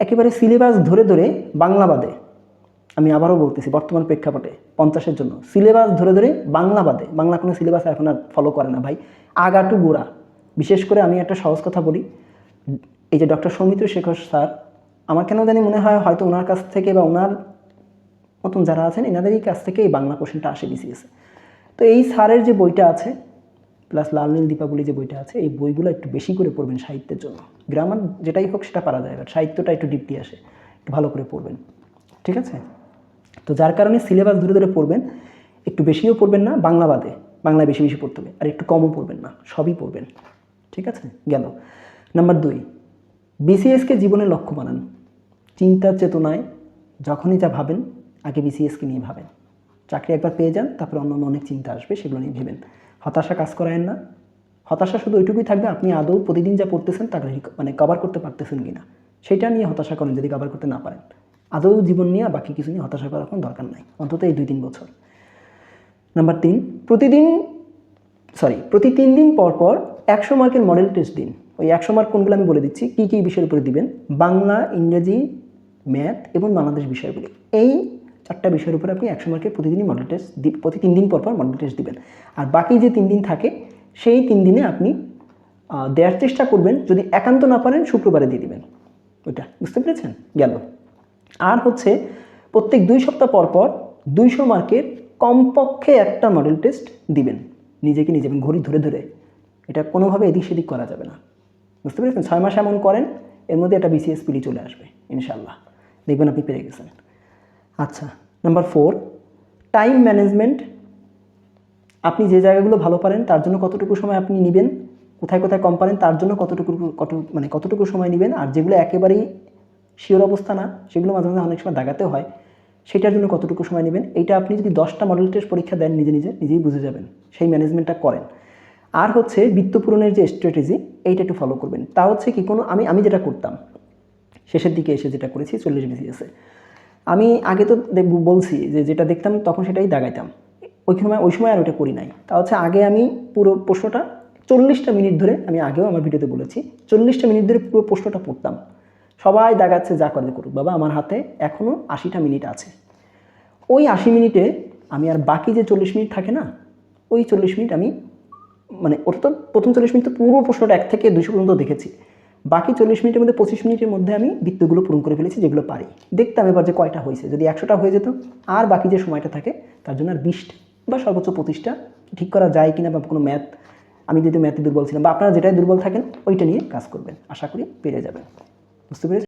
একেবারে সিলেবাস ধরে ধরে বাংলা বাদে। আমি আবারও বলতেছি, বর্তমান প্রেক্ষাপটে পঞ্চাশের জন্য। সিলেবাস ধরে ধরে বাংলা বাদে। বাংলা কোনো সিলেবাস এখন আর ফলো করে না ভাই। আগাটু গোড়া। বিশেষ করে আমি একটা সহজ কথা বলি। এই যে ডক্টর সৌমিত্র শেখর স্যার, আমার কেন জানি মনে হয় হয়তো ওনার কাছ থেকে বা ওনার মতন যারা আছেন, এনাদেরই কাছ থেকে এই বাংলা কোশ্চেনটা আসে বিসিএসে তো এই স্যারের যে বইটা আছে প্লাস লাল নীল দীপাবলি যে বইটা আছে, এই বইগুলো একটু বেশি করে পড়বেন সাহিত্যের জন্য। গ্রামার যেটাই হোক সেটা পারা যায় বাট সাহিত্যটা একটু ডিপটি আসে, একটু ভালো করে পড়বেন। ঠিক আছে? তো যার কারণে সিলেবাস ধরে ধরে পড়বেন, একটু বেশিও পড়বেন না, বাংলা বাদে, বাংলায় বেশি বেশি পড়তে হবে, আর একটু কমও পড়বেন না, সবই পড়বেন। ঠিক আছে? গেল। নাম্বার দুই বিসিএসকে জীবনের লক্ষ্য বানান। চিন্তার চেতনায় যখনই যা ভাবেন, আগে বিসিএসকে নিয়ে ভাবেন। চাকরি একবার পেয়ে যান, তারপরে অন্য অনেক চিন্তা আসবে, সেগুলো নিয়ে ভেবেন। হতাশা কাজ করায়েন না। হতাশা শুধু ওইটুকুই থাকবে, আপনি আদৌ প্রতিদিন যা পড়তেছেন তাকে মানে কভার করতে পারতেছেন কিনা। সেটা নিয়ে হতাশা করেন, যদি কভার করতে না পারেন। আদৌ জীবন নিয়ে বাকি কিছু নিয়ে হতাশা করার কোনো দরকার নাই, অন্তত এই দুই তিন বছর। নাম্বার তিন, প্রতিদিন সরি প্রতি তিন দিন পর পর একশো মার্কের মডেল টেস্ট দিন। ওই একশো মার্ক কোনগুলো আমি বলে দিচ্ছি, কী কী বিষয়ের উপরে দিবেন? বাংলা, ইংরেজি ম্যাথ এবং বাংলাদেশ বিষয়গুলি। এই চারটা বিষয়ের উপরে আপনি একশো মার্কের প্রতিদিনই মডেল টেস্ট প্রতি তিন দিন পর পর মডেল টেস্ট দিবেন। আর বাকি যে তিন দিন থাকে, সেই তিন দিনে আপনি দেওয়ার চেষ্টা করবেন, যদি একান্ত না পারেন, শুক্রবারে দিয়ে দিবেন। ওইটা, বুঝতে পেরেছেন? গেল। আর হচ্ছে, প্রত্যেক দুই সপ্তাহ পর পর দুইশো মার্কের কমপক্ষে একটা মডেল টেস্ট দিবেন। নিজেকে নিজে যাবেন ঘড়ি ধরে ধরে। এটা কোনোভাবে এদিক সেদিক করা যাবে না। বুঝতে পেরেছেন? ছয় মাস এমন করেন, এর মধ্যে একটা বিসিএস পিডি চলে আসবে ইনশাল্লাহ দেখবেন আপনি পেরে গেছেন। আচ্ছা নাম্বার ফোর টাইম ম্যানেজমেন্ট আপনি যে জায়গাগুলো ভালো পারেন, তার জন্য কতটুকু সময় আপনি নেবেন, কোথায় কোথায় কম পারেন, তার জন্য কতটুকু, কত মানে কতটুকু সময় নেবেন, আর যেগুলো একেবারেই শিওর অবস্থা না, সেগুলো মাঝে মাঝে অনেক সময় দাগাতে হয়, সেটার জন্য কতটুকু সময় নেবেন, এইটা আপনি যদি দশটা মডেল টেস্ট পরীক্ষা দেন নিজে নিজে, নিজেই বুঝে যাবেন, সেই ম্যানেজমেন্টটা করেন। আর হচ্ছে বিত্তপূরণের যে স্ট্র্যাটেজি এইটা একটু ফলো করবেন, তা হচ্ছে কি কোনো, আমি আমি যেটা করতাম, শেষের দিকে এসে যেটা করেছি, চল্লিশ বিসিএসে আমি আগে তো বলছি যে যেটা দেখতাম তখন সেটাই দাগাইতাম ওই সময় ওই সময় আর ওটা করি নাই। তা হচ্ছে আগে আমি পুরো প্রশ্নটা চল্লিশটা মিনিট ধরে, আমি আগেও আমার ভিডিওতে বলেছি, চল্লিশটা মিনিট ধরে পুরো প্রশ্নটা পড়তাম। সবাই দাগাচ্ছে যা করে করুক। বাবা, আমার হাতে এখনও আশিটা মিনিট আছে। ওই আশি মিনিটে আমি আর বাকি যে চল্লিশ মিনিট থাকে না, ওই চল্লিশ মিনিট আমি মানে ওটা তো প্রথম চল্লিশ মিনিট তো পুরো প্রশ্নটা এক থেকে দুশো পর্যন্ত দেখেছি। বাকি চল্লিশ মিনিটের মধ্যে, পঁচিশ মিনিটের মধ্যে আমি বৃত্তগুলো পূরণ করে ফেলেছি, যেগুলো পারি। দেখতাম এবার যে কয়টা হয়েছে। যদি একশোটা হয়ে যেত, আর বাকি যে সময়টা থাকে, তার জন্য আর বিশটা বা সর্বোচ্চ পঁচিশটা ঠিক করা যায় কিনা বা কোনো ম্যাথ, আমি যেহেতু ম্যাথে দুর্বল ছিলাম বা আপনারা যেটাই দুর্বল থাকেন, ওইটা নিয়ে কাজ করবেন। আশা করি পেরে যাবেন। বুঝতে পেরেছি